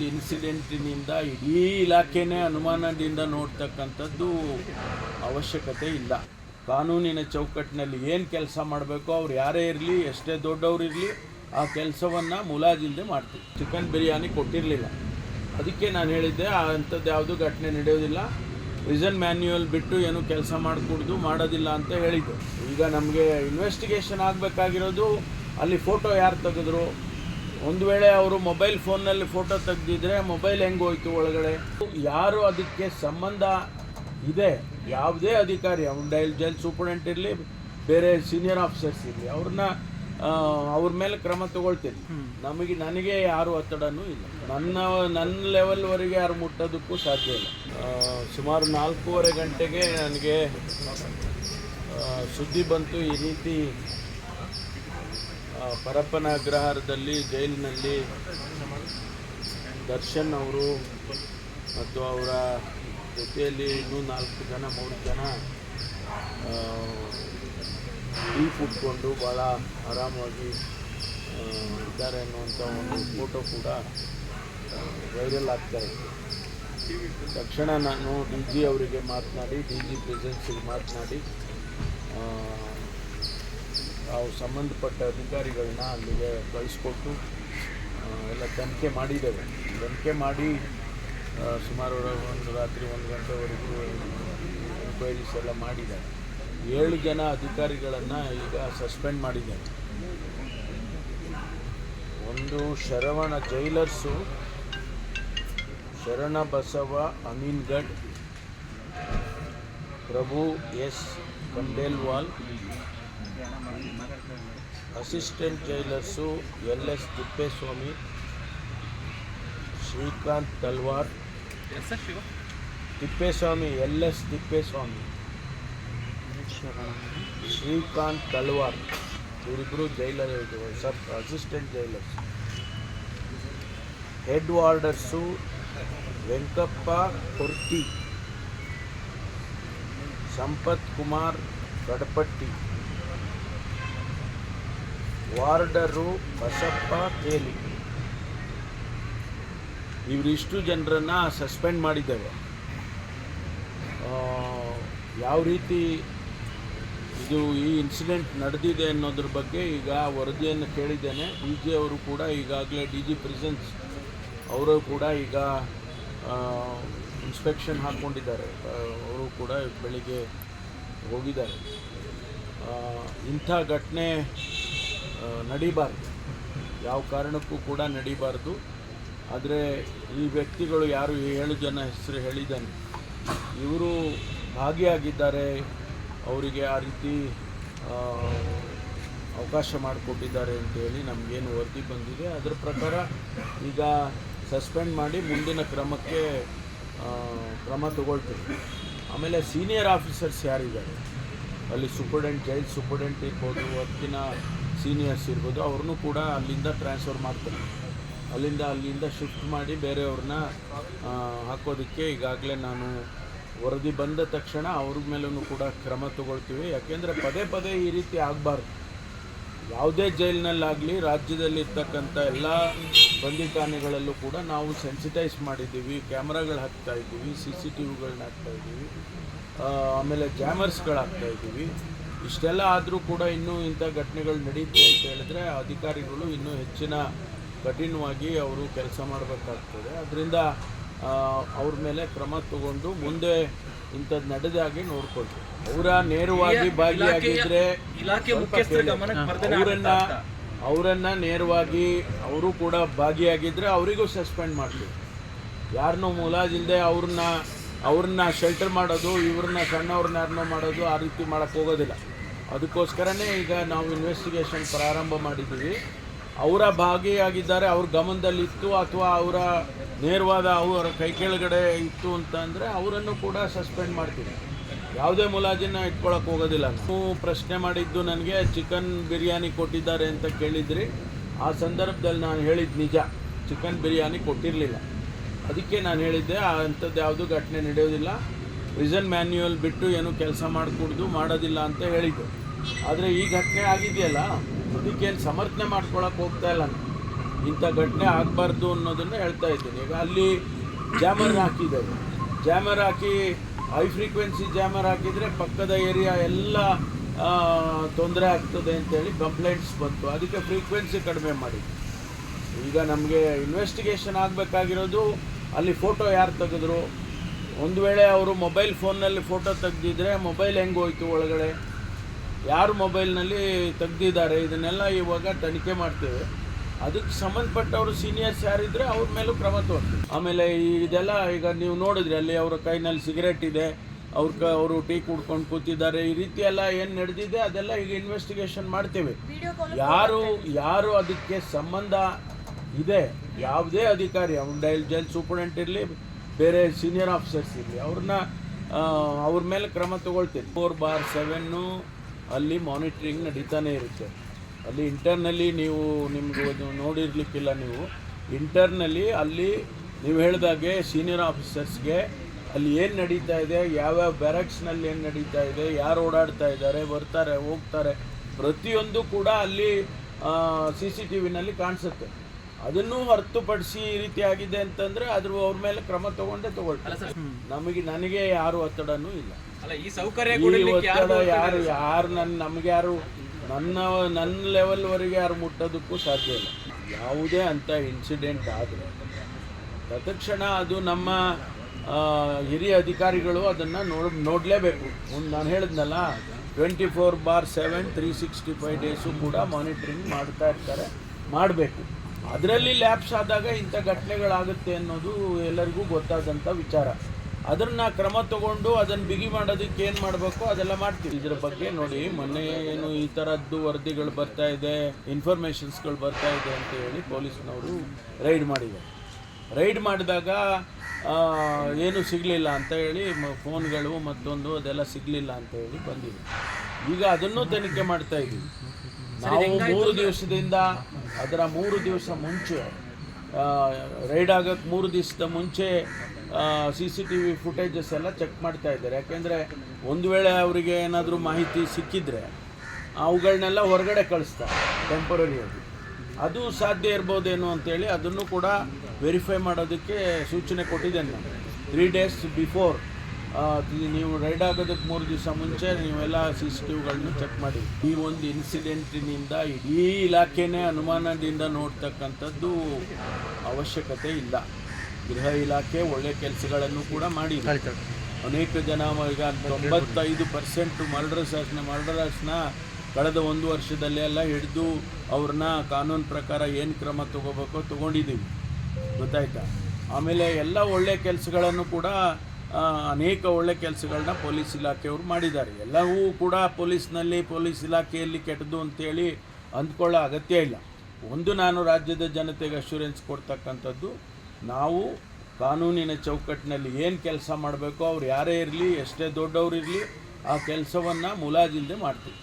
ಒಂದು ಇನ್ಸಿಡೆಂಟಿನಿಂದ ಇಡೀ ಇಲಾಖೆನೇ ಅನುಮಾನದಿಂದ ನೋಡ್ತಕ್ಕಂಥದ್ದು ಅವಶ್ಯಕತೆ ಇಲ್ಲ. ಕಾನೂನಿನ ಚೌಕಟ್ಟಿನಲ್ಲಿ ಏನು ಕೆಲಸ ಮಾಡಬೇಕು ಅವ್ರು ಯಾರೇ ಇರಲಿ, ಎಷ್ಟೇ ದೊಡ್ಡವ್ರು ಇರಲಿ, ಆ ಕೆಲಸವನ್ನು ಮುಲಾಜಿಲ್ಲದೆ ಮಾಡ್ತೀವಿ. ಚಿಕನ್ ಬಿರಿಯಾನಿ ಕೊಟ್ಟಿರಲಿಲ್ಲ. ಅದಕ್ಕೆ ನಾನು ಹೇಳಿದ್ದೆ ಅಂಥದ್ದು ಯಾವುದೂ ಘಟನೆ ನಡೆಯೋದಿಲ್ಲ. ರಿಸನ್ ಮ್ಯಾನ್ಯುಯಲ್ ಬಿಟ್ಟು ಏನು ಕೆಲಸ ಮಾಡಿಕೊಡ್ದು, ಮಾಡೋದಿಲ್ಲ ಅಂತ ಹೇಳಿದ್ದು. ಈಗ ನಮಗೆ ಇನ್ವೆಸ್ಟಿಗೇಷನ್ ಆಗಬೇಕಾಗಿರೋದು, ಅಲ್ಲಿ ಫೋಟೋ ಯಾರು ತೆಗೆದ್ರು? ಒಂದು ವೇಳೆ ಅವರು ಮೊಬೈಲ್ ಫೋನ್ನಲ್ಲಿ ಫೋಟೋ ತೆಗೆದಿದ್ರೆ ಮೊಬೈಲ್ ಹೆಂಗೆ ಹೋಯ್ತು ಒಳಗಡೆ? ಯಾರು ಅದಕ್ಕೆ ಸಂಬಂಧ ಇದೆ? ಯಾವುದೇ ಅಧಿಕಾರಿ ಅವ್ನು ಡೈಲ್ ಜೈಲ್ ಸೂಪರ್ಡೆಂಟ್ ಇರಲಿ ಬೇರೆ ಸೀನಿಯರ್ ಆಫೀಸರ್ಸ್ ಇರಲಿ ಅವ್ರನ್ನ ಅವ್ರ ಮೇಲೆ ಕ್ರಮ ತಗೊಳ್ತೀನಿ. ನಮಗೆ ನನಗೆ ಯಾರು ಒತ್ತಡನೂ ಇಲ್ಲ. ನನ್ನ ನನ್ನ ಲೆವೆಲ್ವರೆಗೆ ಯಾರು ಮುಟ್ಟೋದಕ್ಕೂ ಸಾಧ್ಯ ಇಲ್ಲ. ಸುಮಾರು ನಾಲ್ಕೂವರೆ ಗಂಟೆಗೆ ನನಗೆ ಸುದ್ದಿ ಬಂತು. ಈ ರೀತಿ ಪರಪ್ಪನ ಅಗ್ರಹಾರದಲ್ಲಿ ಜೈಲಿನಲ್ಲಿ ದರ್ಶನ್ ಅವರು ಮತ್ತು ಅವರ ಜೊತೆಯಲ್ಲಿ ಇನ್ನೂ ನಾಲ್ಕು ಜನ, ಮೂರು ಜನ ಟೀ ಕುಟ್ಕೊಂಡು ಭಾಳ ಆರಾಮಾಗಿ ಇದ್ದಾರೆ ಅನ್ನುವಂಥ ಒಂದು ಫೋಟೋ ಕೂಡ ವೈರಲ್ ಆಗ್ತಾ ಇತ್ತು ತಕ್ಷಣ ನಾನು ಡಿ ಜಿ ಅವರಿಗೆ ಮಾತನಾಡಿ, ಡಿ ಜಿ ಪ್ರೆಸೆನ್ಸಿಗೆ ಮಾತನಾಡಿ ನಾವು ಸಂಬಂಧಪಟ್ಟ ಅಧಿಕಾರಿಗಳನ್ನ ಅಲ್ಲಿಗೆ ಕಳಿಸ್ಕೊಟ್ಟು ಆ, ಎಲ್ಲ ತನಿಖೆ ಮಾಡಿದ್ದೇವೆ. ತನಿಖೆ ಮಾಡಿ ಸುಮಾರು ಒಂದು ರಾತ್ರಿ ಒಂದು ಗಂಟೆವರೆಗೂ ಎನ್ಕ್ವೈರೀಸ್ ಎಲ್ಲ ಮಾಡಿದ್ದಾರೆ. ಏಳು ಜನ ಅಧಿಕಾರಿಗಳನ್ನು ಈಗ ಸಸ್ಪೆಂಡ್ ಮಾಡಿದ್ದಾರೆ. ಒಂದು Sharavana jailers Sharana Basava Amingad Prabhu S. Khandelwal assistant jailers L S Thippeswamy Srikanth Talwar Thippeswamy L S Thippeswamy Srikanth Talwar ಇವರಿಬ್ಬರು jailer sub assistant jailers. Head warders Venkappa Korti Sampath Kumar Kadapatti. Warder Basappa Teli. ಇವರಿಷ್ಟು ಜನರನ್ನು suspend ಮಾಡಿದ್ದೇವೆ. ಯಾವ ರೀತಿ ಇದು ಈ incident ನಡೆದಿದೆ ಅನ್ನೋದ್ರ ಬಗ್ಗೆ ಈಗ ವರದಿಯನ್ನು ಕೇಳಿದ್ದೇನೆ. ಡಿ ಜಿ ಅವರು ಕೂಡ ಈಗಾಗಲೇ ಡಿ ಜಿ ಪ್ರೆಸೆನ್ಸ್ ಅವರು ಕೂಡ ಈಗ ಇನ್ಸ್ಪೆಕ್ಷನ್ ಹಾಕ್ಕೊಂಡಿದ್ದಾರೆ. ಅವರು ಕೂಡ ಬೆಳಿಗ್ಗೆ ಹೋಗಿದ್ದಾರೆ. ಇಂಥ ಘಟನೆ ನಡೀಬಾರ್ದು. ಯಾವ ಕಾರಣಕ್ಕೂ ಕೂಡ ನಡೀಬಾರ್ದು. ಆದರೆ ಈ ವ್ಯಕ್ತಿಗಳು ಯಾರು ಏಳು ಜನ ಹೆಸರು ಹೇಳಿದ್ದಾನೆ. ಇವರು ಭಾಗಿಯಾಗಿದ್ದಾರೆ. ಅವರಿಗೆ ಆ ರೀತಿ ಅವಕಾಶ ಮಾಡಿಕೊಟ್ಟಿದ್ದಾರೆ ಅಂತೇಳಿ ನಮಗೇನು ವರದಿ ಬಂದಿದೆ. ಅದರ ಪ್ರಕಾರ ಈಗ ಸಸ್ಪೆಂಡ್ ಮಾಡಿ ಮುಂದಿನ ಕ್ರಮಕ್ಕೆ ಕ್ರಮ ತಗೊಳ್ತೀವಿ. ಆಮೇಲೆ ಸೀನಿಯರ್ ಆಫೀಸರ್ಸ್ ಯಾರಿದ್ದಾರೆ? ಅಲ್ಲಿ ಸೂಪರ್ಡೆಂಟ್, ಜೈಲ್ ಸೂಪರ್ಡೆಂಟ್ ಇರ್ಬೋದು ಅದಕ್ಕಿಂತ ಸೀನಿಯರ್ಸ್ ಇರ್ಬೋದು, ಅವ್ರನ್ನೂ ಕೂಡ ಅಲ್ಲಿಂದ ಟ್ರಾನ್ಸ್ಫರ್ ಮಾಡ್ತಾರೆ. ಅಲ್ಲಿಂದ ಅಲ್ಲಿಂದ ಶಿಫ್ಟ್ ಮಾಡಿ ಬೇರೆಯವ್ರನ್ನ ಹಾಕೋದಕ್ಕೆ ಈಗಾಗಲೇ ನಾನು ವರದಿ ಬಂದ ತಕ್ಷಣ ಅವ್ರ ಮೇಲೂ ಕೂಡ ಕ್ರಮ ತಗೊಳ್ತೀವಿ. ಯಾಕೆಂದರೆ ಪದೇ ಪದೇ ಈ ರೀತಿ ಆಗಬಾರ್ದು. ಯಾವುದೇ ಜೈಲಿನಲ್ಲಾಗಲಿ ರಾಜ್ಯದಲ್ಲಿರ್ತಕ್ಕಂಥ ಎಲ್ಲ ಬಂದಿಖಾನೆಗಳಲ್ಲೂ ಕೂಡ ನಾವು ಸೆನ್ಸಿಟೈಸ್ ಮಾಡಿದ್ದೀವಿ. ಕ್ಯಾಮ್ರಾಗಳು ಹಾಕ್ತಾಯಿದ್ದೀವಿ ಸಿ ಸಿ ಟಿ ವಿಗಳನ್ನ ಹಾಕ್ತಾ ಇದ್ದೀವಿ. ಆಮೇಲೆ ಜಾಮರ್ಸ್ಗಳು ಇಷ್ಟೆಲ್ಲ ಆದರೂ ಕೂಡ ಇನ್ನೂ ಇಂಥ ಘಟನೆಗಳು ನಡೆಯುತ್ತೆ ಅಂತ ಹೇಳಿದ್ರೆ ಅಧಿಕಾರಿಗಳು ಇನ್ನೂ ಹೆಚ್ಚಿನ ಕಠಿಣವಾಗಿ ಅವರು ಕೆಲಸ ಮಾಡಬೇಕಾಗ್ತದೆ. ಅದರಿಂದ ಅವ್ರ ಮೇಲೆ ಕ್ರಮ ತಗೊಂಡು ಮುಂದೆ ಇಂಥದ್ದು ನಡೆದಾಗಿ ನೋಡ್ಕೊಳ್ತೀವಿ ಅವರ ನೇರವಾಗಿ ಭಾಗಿಯಾಗಿದ್ರೆ ಅವರನ್ನ ಅವರನ್ನ ನೇರವಾಗಿ ಅವರು ಕೂಡ ಭಾಗಿಯಾಗಿದ್ರೆ ಅವರಿಗೂ ಸಸ್ಪೆಂಡ್ ಮಾಡ್ತೀವಿ. ಯಾರನ್ನೂ ಮುಲಾಜಿಲ್ಲದೆ ಅವ್ರನ್ನ ಅವ್ರನ್ನ ಶೆಲ್ಟರ್ ಮಾಡೋದು ಇವ್ರನ್ನ ಸಣ್ಣವ್ರನ್ನ ಯಾರನ್ನೋ ಮಾಡೋದು ಆ ರೀತಿ ಮಾಡೋಕ್ಕೆ ಹೋಗೋದಿಲ್ಲ. ಅದಕ್ಕೋಸ್ಕರನೇ ಈಗ ನಾವು ಇನ್ವೆಸ್ಟಿಗೇಷನ್ ಪ್ರಾರಂಭ ಮಾಡಿದ್ದೀವಿ. ಅವರ ಭಾಗಿಯಾಗಿದ್ದಾರೆ, ಅವ್ರ ಗಮನದಲ್ಲಿತ್ತು ಅಥವಾ ಅವರ ನೇರವಾದ ಅವರ ಕೈ ಕೆಳಗಡೆ ಇತ್ತು ಅಂತ ಅಂದರೆ ಅವರನ್ನು ಕೂಡ ಸಸ್ಪೆಂಡ್ ಮಾಡ್ತೀವಿ. ಯಾವುದೇ ಮುಲಾಜಿನ ಇಟ್ಕೊಳಕ್ಕೆ ಹೋಗೋದಿಲ್ಲ. ನೀವು ಪ್ರಶ್ನೆ ಮಾಡಿದ್ದು ನನಗೆ ಚಿಕನ್ ಬಿರಿಯಾನಿ ಕೊಟ್ಟಿದ್ದಾರೆ ಅಂತ ಕೇಳಿದ್ರಿ. ಆ ಸಂದರ್ಭದಲ್ಲಿ ನಾನು ಹೇಳಿದ್ದು ನಿಜ, ಚಿಕನ್ ಬಿರಿಯಾನಿ ಕೊಟ್ಟಿರಲಿಲ್ಲ. ಅದಕ್ಕೆ ನಾನು ಹೇಳಿದ್ದೆ ಅಂಥದ್ದು ಯಾವುದೂ ಘಟನೆ ನಡೆಯೋದಿಲ್ಲ. ರಿಸನ್ ಮ್ಯಾನ್ಯುಯಲ್ ಬಿಟ್ಟು ಏನು ಕೆಲಸ ಮಾಡಿಕೊಡ್ದು ಮಾಡೋದಿಲ್ಲ ಅಂತ ಹೇಳಿದ್ದು. ಆದರೆ ಈ ಘಟನೆ ಆಗಿದೆಯಲ್ಲ ಅದಕ್ಕೇನು ಸಮರ್ಥನೆ ಮಾಡ್ಕೊಳಕ್ಕೆ ಹೋಗ್ತಾ ಇಲ್ಲ ಇಂಥ ಘಟನೆ ಆಗಬಾರ್ದು ಅನ್ನೋದನ್ನು ಹೇಳ್ತಾ ಇದ್ದೀನಿ. ಈಗ ಅಲ್ಲಿ ಜಾಮರ್ ಹಾಕಿದ್ದಾರೆ. ಜಾಮರ್ ಹಾಕಿ ಹೈ ಫ್ರೀಕ್ವೆನ್ಸಿ ಜಾಮರ್ ಹಾಕಿದರೆ ಪಕ್ಕದ ಏರಿಯಾ ಎಲ್ಲ ತೊಂದರೆ ಆಗ್ತದೆ ಅಂತೇಳಿ ಕಂಪ್ಲೇಂಟ್ಸ್ ಬಂತು. ಅದಕ್ಕೆ ಫ್ರೀಕ್ವೆನ್ಸಿ ಕಡಿಮೆ ಮಾಡಿ ಈಗ ನಮಗೆ ಇನ್ವೆಸ್ಟಿಗೇಷನ್ ಆಗಬೇಕಾಗಿರೋದು, ಅಲ್ಲಿ ಫೋಟೋ ಯಾರು ತೆಗೆದ್ರು? ಒಂದು ವೇಳೆ ಅವರು ಮೊಬೈಲ್ ಫೋನ್ನಲ್ಲಿ ಫೋಟೋ ತೆಗೆದಿದ್ರೆ ಮೊಬೈಲ್ ಹೆಂಗೆ ಹೋಯ್ತು ಒಳಗಡೆ? ಯಾರು ಮೊಬೈಲ್ನಲ್ಲಿ ತೆಗೆದಿದ್ದಾರೆ? ಇದನ್ನೆಲ್ಲ ಇವಾಗ ತನಿಖೆ ಮಾಡ್ತೇವೆ. ಅದಕ್ಕೆ ಸಂಬಂಧಪಟ್ಟವರು ಸೀನಿಯರ್ಸ್ ಯಾರಿದ್ರೆ ಅವ್ರ ಮೇಲೂ ಕ್ರಮ ತಗೊಳ್ತೀವಿ ಆಮೇಲೆ ಇದೆಲ್ಲ ಈಗ ನೀವು ನೋಡಿದ್ರಿ ಅಲ್ಲಿ ಅವರ ಕೈನಲ್ಲಿ ಸಿಗರೇಟ್ ಇದೆ ಅವ್ರ ಕ ಅವರು ಟೀ ಕುಡ್ಕೊಂಡು ಕೂತಿದ್ದಾರೆ. ಈ ರೀತಿ ಎಲ್ಲ ಏನು ನಡೆದಿದೆ ಅದೆಲ್ಲ ಈಗ ಇನ್ವೆಸ್ಟಿಗೇಷನ್ ಮಾಡ್ತೇವೆ. ಯಾರು ಯಾರು ಅದಕ್ಕೆ ಸಂಬಂಧ ಇದೆ? ಯಾವುದೇ ಅಧಿಕಾರಿ ಅವ್ನು ಡೈಲ್ ಜೈಲ್ ಸೂಪರ್ಡೆಂಟ್ ಇರಲಿ ಬೇರೆ ಸೀನಿಯರ್ ಆಫೀಸರ್ಸ್ ಇರಲಿ ಅವ್ರನ್ನ ಅವ್ರ ಮೇಲೆ ಕ್ರಮ ತಗೊಳ್ತೀವಿ ಫೋರ್ ಬಾರ್ ಸೆವೆನ್ನು ಅಲ್ಲಿ ಮಾನಿಟ್ರಿಂಗ್ ನಡೀತಾನೆ ಇರುತ್ತೆ. ಅಲ್ಲಿ ಇಂಟರ್ನಲ್ಲಿ ನೀವು ನಿಮ್ಗೆ ನೋಡಿರ್ಲಿಕ್ಕಿಲ್ಲ ನೀವು. ಇಂಟರ್ನಲ್ಲಿ ಅಲ್ಲಿ ನೀವು ಹೇಳಿದಾಗೆ ಸೀನಿಯರ್ ಆಫೀಸರ್ಸ್ಗೆ ಅಲ್ಲಿ ಏನು ನಡೀತಾ ಇದೆ, ಯಾವ್ಯಾವ ಬ್ಯಾರಕ್ಸ್ನಲ್ಲಿ ಏನು ನಡೀತಾ ಇದೆ, ಯಾರು ಓಡಾಡ್ತಾ ಇದ್ದಾರೆ, ಬರ್ತಾರೆ, ಹೋಗ್ತಾರೆ, ಪ್ರತಿಯೊಂದು ಕೂಡ ಅಲ್ಲಿ ಸಿ ಸಿ ಟಿ ವಿನಲ್ಲಿ ಕಾಣಿಸುತ್ತೆ. ಅದನ್ನು ಹೊರತುಪಡಿಸಿ ಈ ರೀತಿ ಆಗಿದೆ ಅಂತಂದ್ರೆ ಅದ್ರ ಅವ್ರ ಮೇಲೆ ಕ್ರಮ ತಗೊಂಡೇ ತಗೊಳ್ತಾರೆ. ನಮಗೆ ನನಗೆ ಯಾರು ಒತ್ತಡನೂ ಇಲ್ಲ. ಈ ಸೌಕರ್ಯ ಒತ್ತಡ ಯಾರು ಯಾರು ನನ್ನ ನಮ್ಗೆ ಯಾರು ನನ್ನ ನನ್ನ ಲೆವೆಲ್ವರೆಗೆ ಯಾರು ಮುಟ್ಟೋದಕ್ಕೂ ಸಾಧ್ಯ ಇಲ್ಲ. ಯಾವುದೇ ಅಂತ ಇನ್ಸಿಡೆಂಟ್ ಆದರೆ. ತತ್ಕ್ಷಣ ಅದು ನಮ್ಮ ಹಿರಿಯ ಅಧಿಕಾರಿಗಳು ಅದನ್ನು ನೋಡ್ ನೋಡಲೇಬೇಕು. ಒಂದು ನಾನು ಹೇಳಿದ್ನಲ್ಲ twenty four bar seven three sixty five days ಕೂಡ ಮಾನಿಟ್ರಿಂಗ್ ಮಾಡ್ತಾ ಇರ್ತಾರೆ ಮಾಡಬೇಕು. ಅದರಲ್ಲಿ ಲ್ಯಾಪ್ಸ್ ಆದಾಗ ಇಂಥ ಘಟನೆಗಳಾಗುತ್ತೆ ಅನ್ನೋದು ಎಲ್ಲರಿಗೂ ಗೊತ್ತಾದಂಥ ವಿಚಾರ. ಅದನ್ನ ಕ್ರಮ ತಗೊಂಡು ಅದನ್ನು ಬಿಗಿ ಮಾಡೋದಕ್ಕೆ ಏನು ಮಾಡಬೇಕು? ಅದೆಲ್ಲ ಮಾಡ್ತೀವಿ. ಇದರ ಬಗ್ಗೆ ನೋಡಿ ಮೊನ್ನೆ ಏನು ಈ ಥರದ್ದು ವರದಿಗಳು ಬರ್ತಾ ಇದೆ ಇನ್ಫಾರ್ಮೇಷನ್ಸ್ಗಳು ಬರ್ತಾ ಇದೆ ಅಂತ ಹೇಳಿ ಪೊಲೀಸ್ನವರು ರೈಡ್ ಮಾಡಿದ್ದಾರೆ. ರೈಡ್ ಮಾಡಿದಾಗ ಏನು ಸಿಗಲಿಲ್ಲ ಅಂತ ಹೇಳಿ ಫೋನ್ಗಳು ಮತ್ತೊಂದು ಅದೆಲ್ಲ ಸಿಗಲಿಲ್ಲ ಅಂತ ಹೇಳಿ ಬಂದಿದೆ. ಈಗ ಅದನ್ನು ತನಿಖೆ ಮಾಡ್ತಾ ಇದ್ದೀವಿ ನಾವು ಮೂರು ದಿವಸದಿಂದ ಅದರ ಮೂರು ದಿವಸ ಮುಂಚೆ ರೈಡ್ ಆಗೋಕ್ಕೆ ಮೂರು ದಿವಸದ ಮುಂಚೆ C C T V footages ಎಲ್ಲ ಚೆಕ್ ಮಾಡ್ತಾ ಇದ್ದಾರೆ. ಯಾಕೆಂದರೆ ಒಂದು ವೇಳೆ ಅವರಿಗೆ ಏನಾದರೂ ಮಾಹಿತಿ ಸಿಕ್ಕಿದ್ರೆ ಅವುಗಳನ್ನೆಲ್ಲ ಹೊರಗಡೆ ಕಳಿಸ್ತಾರೆ ಟೆಂಪರರಿಯಾಗಿ ಅದು ಸಾಧ್ಯ ಇರ್ಬೋದೇನೋ ಅಂತೇಳಿ ಅದನ್ನು ಕೂಡ ವೆರಿಫೈ ಮಾಡೋದಕ್ಕೆ ಸೂಚನೆ ಕೊಟ್ಟಿದ್ದೇನೆ ನಾನು. ತ್ರೀ ಡೇಸ್ ಬಿಫೋರ್ ನೀವು ರೈಡ್ ಆಗೋದಕ್ಕೆ ಮೂರು ದಿವಸ ಮುಂಚೆ ನೀವೆಲ್ಲ ಸಿ ಸಿ ಟಿ ವಿಗಳನ್ನು ಚೆಕ್ ಮಾಡಿ. ಈ ಒಂದು ಇನ್ಸಿಡೆಂಟಿನಿಂದ ಇಡೀ ಇಲಾಖೆನೇ ಅನುಮಾನದಿಂದ ನೋಡ್ತಕ್ಕಂಥದ್ದು ಅವಶ್ಯಕತೆ ಇಲ್ಲ. ಗೃಹ ಇಲಾಖೆ ಒಳ್ಳೆ ಕೆಲಸಗಳನ್ನು ಕೂಡ ಮಾಡಿ ಅನೇಕ ಜನ ಈಗ ತೊಂಬತ್ತೈದು ಪರ್ಸೆಂಟ್ ಮರ್ಡರ್ಸರ್ಸ್ನ ಮರ್ಡರರ್ಸ್ನ ಕಳೆದ ಒಂದು ವರ್ಷದಲ್ಲಿ ಎಲ್ಲ ಹಿಡಿದು ಅವ್ರನ್ನ ಕಾನೂನು ಪ್ರಕಾರ ಏನು ಕ್ರಮ ತಗೋಬೇಕೋ ತಗೊಂಡಿದ್ದೀವಿ. ಗೊತ್ತಾಯ್ತಾ? ಆಮೇಲೆ ಎಲ್ಲ ಒಳ್ಳೆ ಕೆಲಸಗಳನ್ನು ಕೂಡ ಅನೇಕ ಒಳ್ಳೆ ಕೆಲಸಗಳನ್ನ ಪೊಲೀಸ್ ಇಲಾಖೆಯವರು ಮಾಡಿದ್ದಾರೆ. ಎಲ್ಲವೂ ಕೂಡ ಪೊಲೀಸ್ನಲ್ಲಿ ಪೊಲೀಸ್ ಇಲಾಖೆಯಲ್ಲಿ ಕೆಟ್ಟದ್ದು ಅಂತೇಳಿ ಅಂದ್ಕೊಳ್ಳೋ ಅಗತ್ಯ ಇಲ್ಲ. ಒಂದು ನಾನು ರಾಜ್ಯದ ಜನತೆಗೆ ಅಶ್ಯೂರೆನ್ಸ್ ಕೊಡ್ತಕ್ಕಂಥದ್ದು, ನಾವು ಕಾನೂನಿನ ಚೌಕಟ್ಟಿನಲ್ಲಿ ಏನು ಕೆಲಸ ಮಾಡಬೇಕೋ ಅವ್ರು ಯಾರೇ ಇರಲಿ, ಎಷ್ಟೇ ದೊಡ್ಡವರು ಇರಲಿ, ಆ ಕೆಲಸವನ್ನು ಮುಲಾಜಿಲ್ಲದೆ ಮಾಡ್ತೀವಿ.